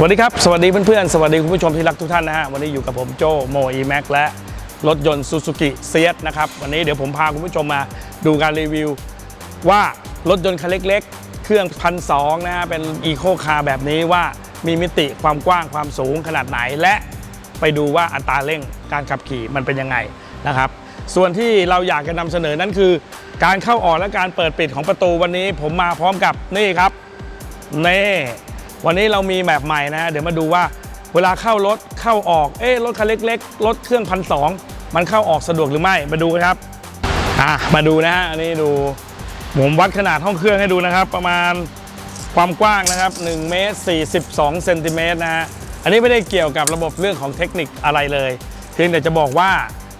สวัสดีครับ สวัสดีเพื่อนๆ สวัสดีคุณผู้ชมที่รักทุกท่านนะฮะ วันนี้อยู่กับผมโจโมอีแม็กและรถยนต์ซูซูกิเซียนะครับ วันนี้เดี๋ยวผมพาคุณผู้ชมมาดูการรีวิว ว่ารถยนต์คันเล็กๆ เครื่องพันสองนะฮะ เป็นอีโคคาร์แบบนี้ว่ามีมิติความกว้างความสูงขนาดไหนและไปดูว่าอัตราเร่งการขับขี่มันเป็นยังไงนะครับ ส่วนที่เราอยากจะนำเสนอนั้นคือ การเข้าออกและการเปิดปิดของประตูวันนี้ ผมมาพร้อมกับนี่ครับนี่ วันนี้เรามีแบบใหม่นะเดี๋ยวมาดูว่าเวลาเข้ารถเข้าออกเอ๊ะรถคันเล็กๆรถเครื่องพันสองมันเข้าออกสะดวกหรือไม่มาดูกันครับอะมาดูนะฮะอันนี้ดูผมวัดขนาดห้องเครื่องให้ดูนะครับ ประมาณความกว้างนะครับ1เมตร42เซนติเมตรนะฮะอันนี้ไม่ได้เกี่ยวกับระบบเรื่องของเทคนิคอะไรเลย เพียงแต่จะบอกว่า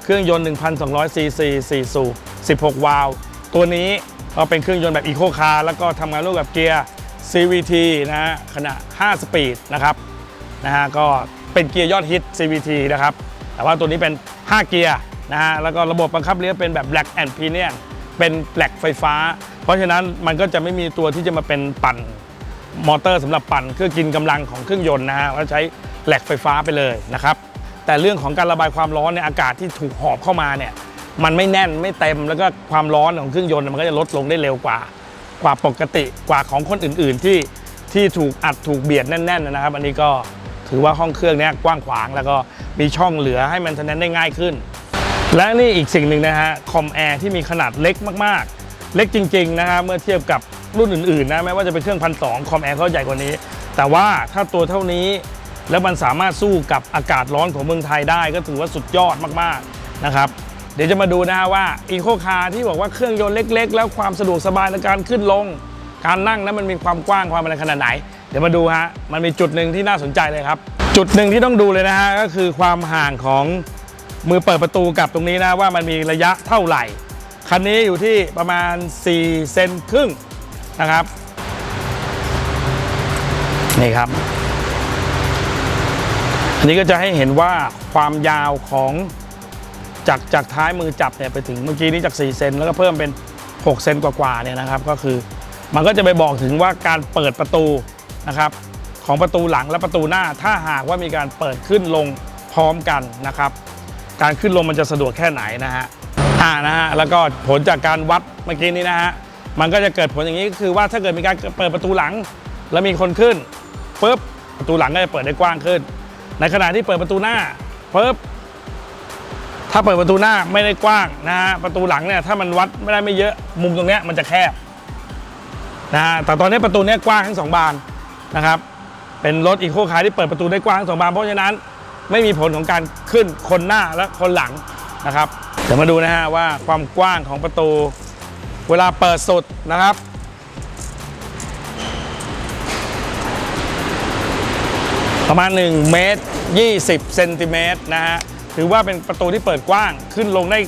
เครื่องยนต์ 1,200 ซีซี4สูบ16 วาล์วตัวนี้ก็เป็นเครื่องยนต์แบบอีโคคาร์แล้วก็ทำงานร่วมกับเกียร์ CVT นะฮะขนาด5สปีดนะครับนะฮะก็เป็นเกียร์ยอดฮิต CVT นะครับ แต่ว่าตัวนี้เป็น 5 เกียร์นะฮะแล้วก็ระบบบังคับเลี้ยวเป็นแบบ Black and Pinion เป็นแบล็กไฟฟ้า เพราะฉะนั้นมันก็จะไม่มีตัวที่จะมาเป็นปั่นมอเตอร์สำหรับปั่นเครื่อกินกำลังของเครื่องยนต์นะฮะแล้วใช้แหลกไฟฟ้าไปเลยนะครับ แต่เรื่องของการระบายความร้อนในอากาศที่ถูกหอบเข้ามาเนี่ยมันไม่แน่นไม่เต็มแล้วก็ความร้อนของเครื่องยนต์มันก็จะลดลงได้เร็วกว่า กว่าปกติกว่าของคนอื่นๆ ที่ที่ถูกอัดถูกเบียดแน่นๆนะครับ อันนี้ก็ถือว่าห้องเครื่องนี้กว้างขวางแล้วก็มีช่องเหลือให้มันทนนได้ง่ายขึ้น และนี่อีกสิ่งหนึ่งนะฮะคอมแอร์ที่มีขนาดเล็กมากๆ เล็กจริงๆนะฮะเมื่อเทียบกับรุ่นอื่นๆนะไม่ว่าจะเป็นเครื่องพันสองคอมแอร์เขาใหญ่กว่านี้ แต่ว่าถ้าตัวเท่านี้แล้วมันสามารถสู้กับอากาศร้อนของเมืองไทยได้ก็ถือว่าสุดยอดมากๆนะครับ เดี๋ยวจะมาดูนะฮะว่าอีโคคาร์ที่บอกว่าเครื่องยนต์เล็ก ๆ แล้วความสะดวกสบายในการขึ้นลง การนั่งนั้นมันมีความกว้างความอะไรขนาดไหน เดี๋ยวมาดูฮะมันมีจุดหนึ่งที่น่าสนใจเลยครับ จุดหนึ่งที่ต้องดูเลยนะฮะก็คือความห่างของมือเปิดประตูกับตรงนี้นะว่ามันมีระยะเท่าไหร่คันนี้อยู่ที่ประมาณ 4 เซนครึ่งนะครับนี่ครับ อันนี้ก็จะให้เห็นว่าความยาวของ จากจากท้ายมือจับเนี่ยไปถึงเมื่อกี้นี้จาก 4 เซนแล้วก็เพิ่มเป็น 6 เซนกว่าๆเนี่ยนะครับ ก็คือมันก็จะไปบอกถึงว่าการเปิดประตูนะครับของประตูหลังและประตูหน้า ถ้าหากว่ามีการเปิดขึ้นลงพร้อมกันนะครับ การขึ้นลงมันจะสะดวกแค่ไหนนะฮะอ่านะฮะแล้วก็ผลจากการวัดเมื่อกี้นี้นะฮะมันก็จะเกิดผลอย่างนี้ก็คือว่าถ้าเกิดมีการเปิดประตูหลัง แล้วมีคนขึ้นปุ๊บประตูหลังก็จะเปิดได้กว้างขึ้น ในขณะที่เปิดประตูหน้าปุ๊บ ถ้าเปิดประตูหน้าไม่ได้กว้างนะฮะประตูหลังเนี่ยถ้ามันวัดไม่ได้ไม่เยอะมุมตรงเนี้ยมันจะแคบนะฮะแต่ตอนนี้ประตูเนี้ยกว้างทั้งสองบานนะครับเป็นรถอีโคคาร์ที่เปิดประตูได้กว้างทั้งสองบานเพราะฉะนั้นไม่มีผลของการขึ้นคนหน้าและคนหลังนะครับเดี๋ยวมาดูนะฮะว่าความกว้างของประตู เวลาเปิดสุดนะครับประมาณ1เมตร20เซนติเมตรนะฮะ ถือว่าเป็นประตูที่เปิดกว้างขึ้นลงได้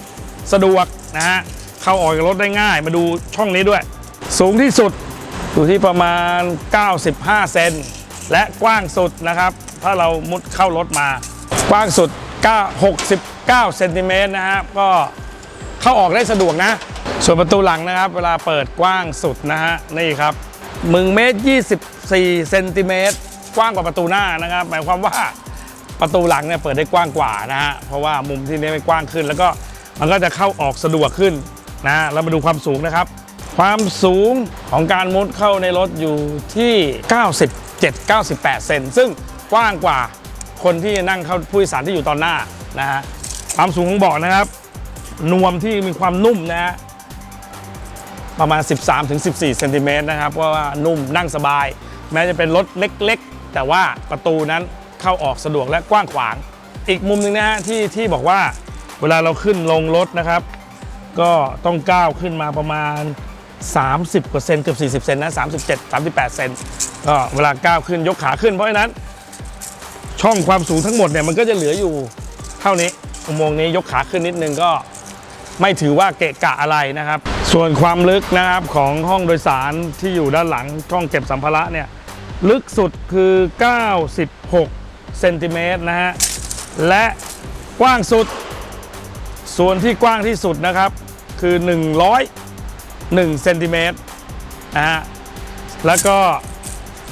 สะดวกนะฮะเข้าออกรถได้ง่าย มาดูช่องนี้ด้วย สูงที่สุดอยู่ที่ประมาณ 95 เซนและกว้างสุดนะครับ ถ้าเรามุดเข้ารถมา กว้างสุด 69 เซนติเมตรนะฮะก็เข้าออกได้สะดวกนะ ส่วนประตูหลังนะครับ เวลาเปิดกว้างสุดนะฮะนี่ครับ1เมตร24 เซนติเมตรกว้างกว่าประตูหน้านะครับ หมายความว่า ประตูหลังเนี่ยเปิดได้กว้างกว่านะฮะเพราะว่ามุมที่นี้ไม่กว้างขึ้น แล้วก็มันก็จะเข้าออกสะดวกขึ้นนะเรามาดูความสูงนะครับ ความสูงของการมุดเข้าในรถอยู่ที่ 97-98 เซนซึ่งกว้างกว่าคนที่นั่งเข้าผู้โดยสารที่อยู่ตอนหน้านะฮะความสูงของเบาะนะครับ นวมที่มีความนุ่มนะฮะประมาณ 13-14เซนติเมตรนะครับเพราะว่านุ่มนั่งสบาย แม้จะเป็นรถเล็กๆ แต่ว่าประตูนั้น เข้าออกสะดวกและกว้างขวาง อีกมุมหนึ่งนะฮะที่ที่บอกว่าเวลาเราขึ้นลงรถนะครับ ก็ต้องก้าวขึ้นมาประมาณ 30กว่าเซนเกือบ40 เซนนะ37 38 เซนก็เวลาก้าวขึ้นยกขาขึ้นเพราะฉะนั้น ช่องความสูงทั้งหมดเนี่ยมันก็จะเหลืออยู่เท่านี้อุโมงค์นี้ยกขาขึ้นนิดนึงก็ไม่ถือว่าเกะกะอะไรนะครับ ส่วนความลึกนะครับของห้องโดยสารที่อยู่ด้านหลังช่องเก็บสัมภาระเนี่ยลึกสุดคือ 96 เซนติเมตรนะฮะ และกว้างสุด ส่วนที่กว้างที่สุดนะครับ คือ 101เซนติเมตรนะฮะ แล้วก็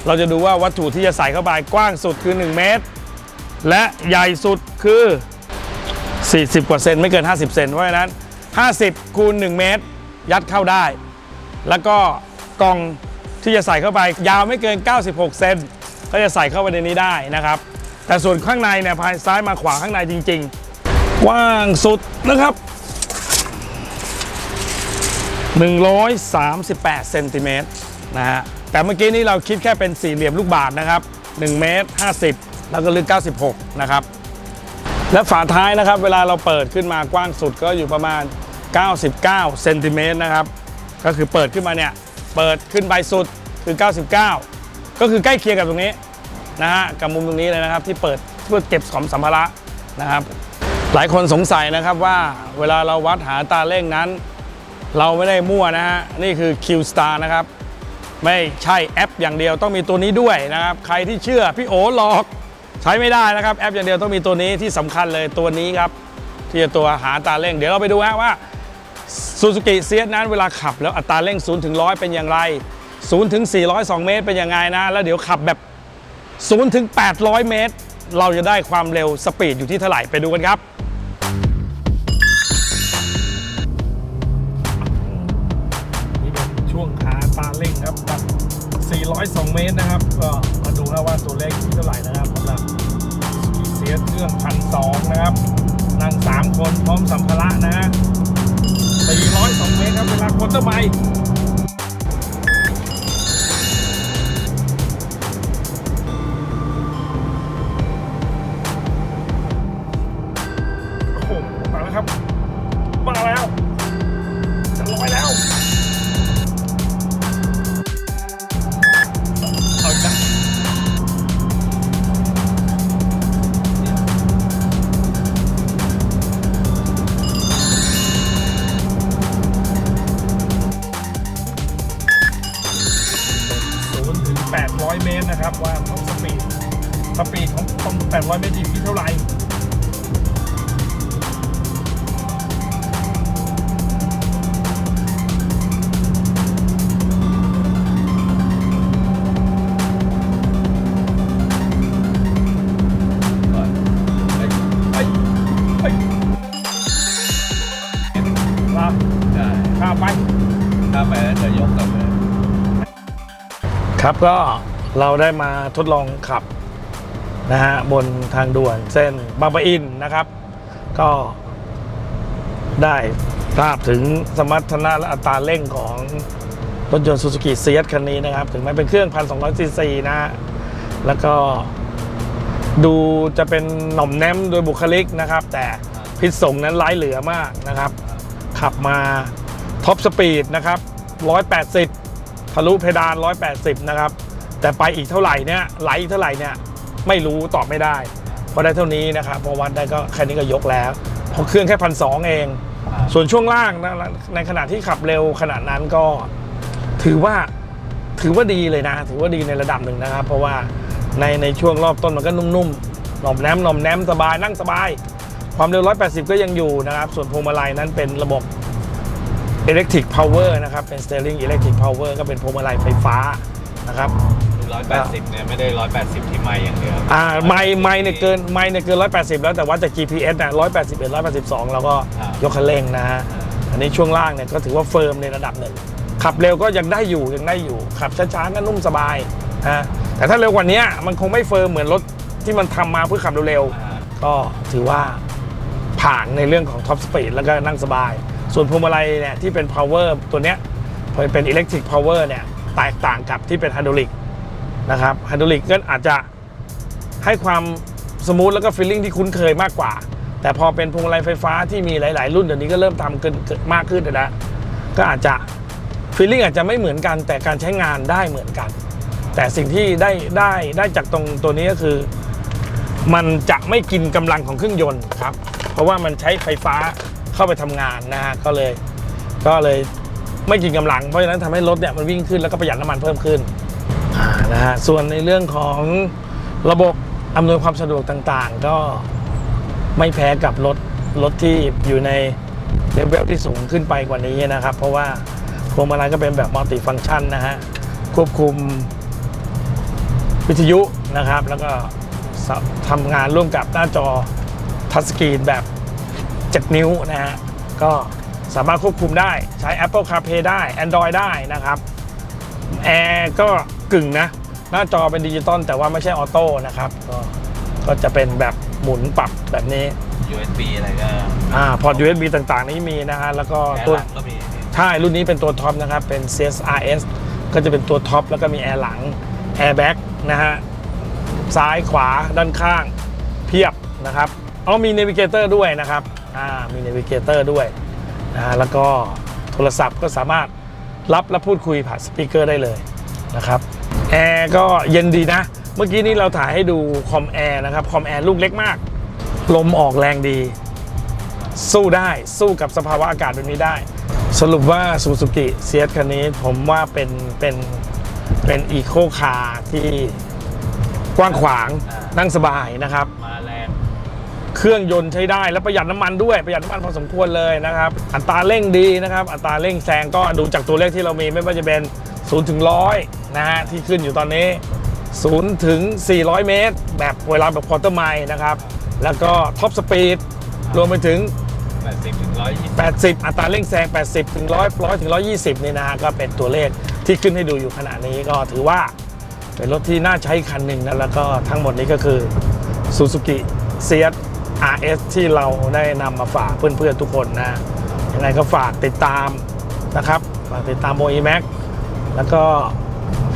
เราจะดูว่าวัตถุที่จะใส่เข้าไปกว้างสุดคือ 1 เมตร และใหญ่สุดคือ 40 กว่าเซนไม่เกิน 50 เซนเพราะฉะนั้น 50 คูณ 1 เมตร ยัดเข้าได้ แล้วก็กล่องที่จะใส่เข้าไปยาวไม่เกิน 96 เซนก็จะใส่เข้าไปในนี้ได้นะครับ แต่ส่วนข้างในเนี่ยภายซ้ายมาขวาข้างในจริงๆกว้างสุดนะครับ 138เซนติเมตรนะฮะแต่เมื่อกี้นี้เราคิดแค่เป็นสี่เหลี่ยมลูกบาศก์นะครับ1เมตร50 แล้วก็ลึก 96 นะครับ และฝาท้ายนะครับ เวลาเราเปิดขึ้นมากว้างสุดก็อยู่ประมาณ 99เซนติเมตรนะครับ ก็คือเปิดขึ้นมาเนี่ย เปิดขึ้นไปสุดคือ 99 ก็คือใกล้เคียงกับตรงนี้ นะฮะกับมุมตรงนี้เลยนะครับที่เปิดเพื่อเก็บของสัมภาระนะครับ หลายคนสงสัยนะครับว่าเวลาเราวัดหาตาเร่งนั้น เราไม่ได้มั่วนะฮะนี่คือ Q Star นะครับไม่ใช่แอปอย่างเดียวต้องมีตัวนี้ด้วยนะครับ ใครที่เชื่อพี่โอหลอกใช้ไม่ได้นะครับ แอปอย่างเดียวต้องมีตัวนี้ที่สำคัญเลยตัวนี้ครับ ที่จะตัวหาตาเร่ง เดี๋ยวเราไปดูฮะว่าซูซูกิเซียนั้นเวลาขับแล้วอัตราเร่ง0ถึง100เป็นอย่างไร0ถึง402 เมตรเป็นยังไงนะ แล้วเดี๋ยวขับแบบ 0ถึง800 เมตร เราจะได้ความเร็วสปีดอยู่ที่เท่าไหร่ไปดูกันครับนี่เป็นช่วงขาตาเร่งครับแบบ402 เมตรนะครับ ก็มาดูนะว่าตัวเลขที่เท่าไหร่นะครับสำหรับเสียเครื่องพันสองนะครับ นั่ง 3 คนพร้อมสัมภาระนะ402 เมตรครับเวลากดต้นไม้โ800เมตรที่เท่าไหร่ครับได้ข้าไปข้าไปแล้วจะยกกลับเลครับก็เราได้มาทดลองขับ นะฮะบนทางด่วนเส้นบางปะอินนะครับ ก็ได้ทราบถึงสมรรถนะและอัตราเร่งของรถยนต์ซูซูกิเซียสคันนี้นะครับ ถึงแม้เป็นเครื่อง 1,200ซีซีนะ แล้วก็ดูจะเป็นหน่อมแนมโดยบุคลิกนะครับ แต่พิษสงนั้นร้ายเหลือมากนะครับ ขับมาท็อปสปีดนะครับ 180 ทะลุเพดาน 180 นะครับ แต่ไปอีกเท่าไหร่เนี่ยไหลอีกเท่าไหร่เนี่ย ไม่รู้ตอบไม่ได้เพราะได้เท่านี้นะครับพอวัดได้ก็แค่นี้ก็ยกแล้วเพราะเครื่องแค่พันสองเอง ส่วนช่วงล่างนะในขณะที่ขับเร็วขนาดนั้นก็ถือว่าถือว่าดีเลยนะ ถือว่าดีในระดับหนึ่งนะครับ เพราะว่าในในช่วงรอบต้นมันก็นุ่มๆหน่อมแนมหน่อมแนมสบายนั่งสบาย ความเร็ว 180 ก็ยังอยู่นะครับ ส่วนพวงมาลัยนั้นเป็นระบบ Electric Power นะครับ เป็น Steering Electric Power ก็เป็นพวงมาลัยไฟฟ้านะครับ ร้อยแปดสิบเนี่ยไม่ได้ร้อยแปดสิบที่ไม่อย่างเดียวอ่าไมล์ไมล์เนี่ยเกินไมล์เนี่ยเกิน180แล้วแต่ว่าจาก GPS น่ะ181 182แล้วก็อ่ายยกคันเร่งนะฮะอันนี้ช่วงล่างเนี่ยก็ถือว่าเฟิร์มในระดับหนึ่งขับเร็วก็ยังได้อยู่ยังได้อยู่ขับช้าๆก็นุ่มสบายฮะแต่ถ้าเร็วกว่านี้มันคงไม่เฟิร์มเหมือนรถที่มันทำมาเพื่อขับเร็วอ่าๆก็ถือว่าผ่านในเรื่องของท็อปสปีดแล้วก็นั่งสบาย ส่วนพวงมาลัยเนี่ยที่เป็น power ตัวเนี้ยพอเป็น electric power เนี่ยแตกต่างกับที่เป็นไฮดรอลิก นะครับไฮดรอลิกก็อาจจะให้ความสมูทแล้วก็ฟีลลิ่งที่คุ้นเคยมากกว่า แต่พอเป็นพวงมาลัยไฟฟ้าที่มีหลาย ๆ รุ่นเดี๋ยวนี้ก็เริ่มทำเกินเกินมากขึ้นนะก็อาจจะฟีลลิ่งอาจจะไม่เหมือนกัน แต่การใช้งานได้เหมือนกัน แต่สิ่งที่ได้ได้ได้จากตรงตัวนี้ก็คือ มันจะไม่กินกำลังของเครื่องยนต์ครับ เพราะว่ามันใช้ไฟฟ้าเข้าไปทำงานนะฮะก็เลยก็เลยไม่กินกำลังเพราะฉะนั้นทำให้รถเนี่ยมันวิ่งขึ้นแล้วก็ประหยัดน้ำมันเพิ่มขึ้น นะฮะส่วนในเรื่องของระบบอำนวยความสะดวกต่างๆ ก็ไม่แพ้กับรถรถที่อยู่ในเลเวลที่สูงขึ้นไปกว่านี้นะครับ เพราะว่าพวงมาลัยก็เป็นแบบมัลติฟังก์ชันนะฮะควบคุมวิทยุนะครับ แล้วก็ทำงานร่วมกับหน้าจอทัชสกรีนแบบ 7 นิ้วนะฮะก็สามารถควบคุมได้ใช้ Apple CarPlay ได้ Android ได้นะครับแอร์ก็ กึ่งนะ หน้าจอเป็นดิจิตอลแต่ว่าไม่ใช่ออโต้นะครับก็ก็จะเป็นแบบหมุนปรับแบบนี้ USB อะไรก็อ่าพอร์ต USB ต่างๆ นี้มีนะฮะแล้วก็แอร์ตัวหลังก็มีใช่รุ่นนี้เป็นตัวท็อปนะครับ เป็น CSRS ก็จะเป็นตัวท็อปแล้วก็มีแอร์หลังแอร์แบ็กนะฮะซ้ายขวาด้านข้างเพียบนะครับอ๋อมี n น v ิเกเตอร์ด้วยนะครับอ่ามี n น v ิเกเตอร์ด้วยนะฮะแล้วก็โทรศัพท์ก็สามารถรับและพูดคุยผ่านสปีกเกอร์ได้เลยนะครับ แอร์ก็เย็นดีนะ เมื่อกี้นี้เราถ่ายให้ดูคอมแอร์นะครับ คอมแอร์ลูกเล็กมาก ลมออกแรงดี สู้ได้สู้กับสภาวะอากาศแบบนี้ได้ สรุปว่าซูซูกิเซียสคันนี้ผมว่าเป็นเป็นเป็นอีโคคาร์ที่กว้างขวางนั่งสบายนะครับ มาแรงเครื่องยนต์ใช้ได้และประหยัดน้ำมันด้วยประหยัดน้ำมันพอสมควรเลยนะครับ อัตราเร่งดีนะครับ อัตราเร่งแซงก็ดูจากตัวเลขที่เรามีไม่ว่าจะเป็น0ถึง100 นะฮะที่ขึ้นอยู่ตอนนี้ 0 ถึง 400 เมตร แบบเวลาแบบควอเตอร์ไมล์นะครับ แล้วก็ท็อปสปีดรวมไปถึง 80 ถึง 120 80 อัตราเร่งแซง 80 ถึง 100 100 ถึง 120 นี่นะฮะก็เป็นตัวเลขที่ขึ้นให้ดูอยู่ขณะนี้ก็ถือว่าเป็นรถที่น่าใช้คันหนึ่งนะแล้วก็ทั้งหมดนี้ก็คือ Suzuki s e a t RS ที่เราได้นำมาฝากเพื่อนๆทุกคนนะยังไงก็ฝากติดตามนะครับฝากติดตามโมอีแม็กแล้วก็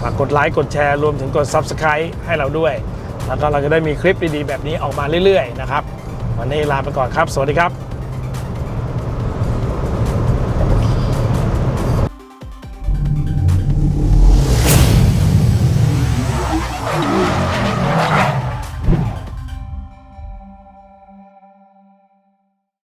ฝากกดไลค์กดแชร์รวมถึงกด Subscribe ให้เราด้วย แล้วก็เราจะได้มีคลิปดีๆ แบบนี้ออกมาเรื่อยๆนะครับ วันนี้ลาไปก่อนครับ สวัสดีครับ